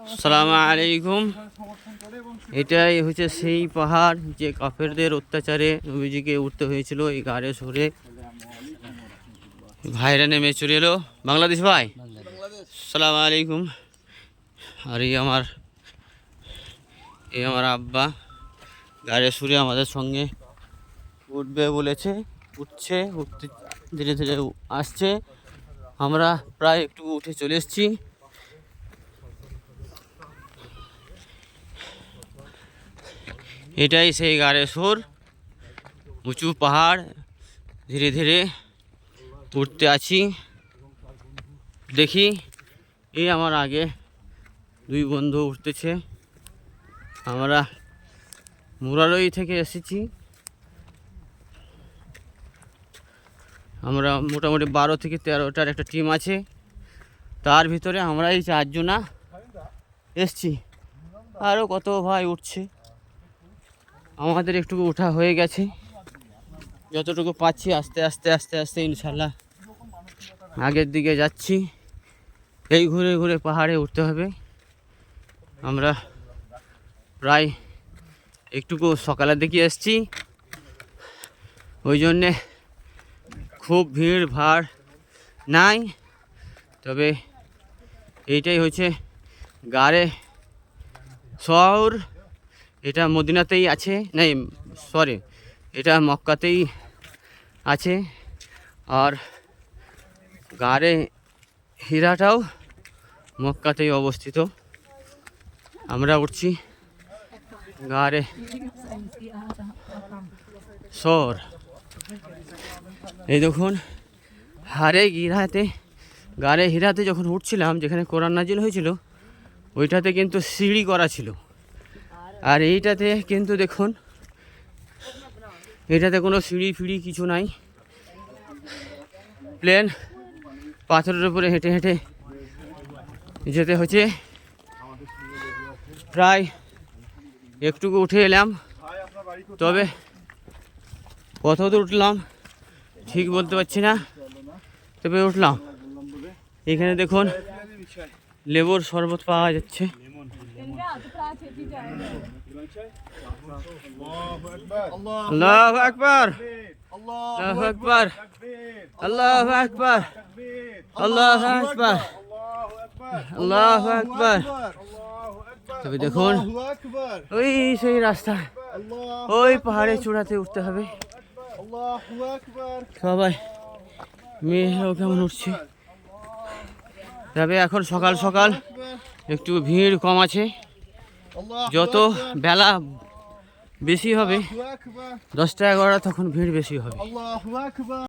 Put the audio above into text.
সালাম আলাইকুম এটাই হচ্ছে সেই পাহাড় যে কাফেরদের অত্যাচারে নবীজিকে উঠতে হয়েছিল এই গাড়ে সরে। ভাইরা নেমে চলে এলো। বাংলাদেশ ভাই। সালাম আলাইকুম আর এই আমার এই আমার আব্বা গাড়ি সুরে আমাদের সঙ্গে উঠবে বলেছে। উঠছে, উঠতে ধীরে ধীরে আসছে। আমরা প্রায় একটু উঠে চলে এসেছি। এটাই সেই সুর। উঁচু পাহাড়, ধীরে ধীরে উঠতে আছি। দেখি এই আমার আগে দুই বন্ধু উঠতেছে। আমরা মুরালই থেকে এসেছি। আমরা মোটামুটি বারো থেকে তেরোটার একটা টিম আছে। তার ভিতরে আমরা এই চারজনা এসছি। আরও কত ভাই উঠছে। আমাদের একটু ওঠা হয়ে গেছে। যতটুকু পাচ্ছি আস্তে আস্তে আস্তে আস্তে ইনশাল্লাহ আগের দিকে যাচ্ছি। এই ঘুরে ঘুরে পাহাড়ে উঠতে হবে। আমরা প্রায় একটুকু সকালের দিকে এসছি। ওই জন্যে খুব ভিড়, ভাড় নাই। তবে এইটাই হচ্ছে গাড়ে শহর। এটা মদিনাতেই আছে, নাই সরি এটা মক্কাতেই আছে। আর গাড়ে হীরাটাও মক্কাতেই অবস্থিত। আমরা উঠছি গাড়ে সর। এই দেখুন, হারে গিরাতে গাড়ে হীরাতে যখন উঠছিলাম, যেখানে কোরআন নাজিল হয়েছিল, ওইটাতে কিন্তু সিঁড়ি করা ছিল। আর এইটাতে কিন্তু দেখুন, এটাতে কোনো সিঁড়ি ফিড়ি কিছু নাই। প্লেন পাথরের উপরে হেঁটে হেঁটে যেতে হচ্ছে। প্রায় একটুকু উঠে এলাম, তবে কত দূর উঠলাম, ঠিক বলতে পারছি না, তবে উঠলাম। এখানে দেখুন, লেবুর শরবত পাওয়া যাচ্ছে। আল্লাহ আকবার। আল্লাহ আকবার। আল্লাহ আকবার। আল্লাহ আকবার। আল্লাহ আকবার। তবে দেখুন, ওই সেই রাস্তা, ওই পাহাড়ে চূড়াতে উঠতে হবে। সবাই মেয়েরাও কেমন উঠছে। তবে এখন সকাল সকাল একটু ভিড় কম আছে। যত বেলা বেশি হবে দশটা এগারোটা তখন ভিড় বেশি হবে।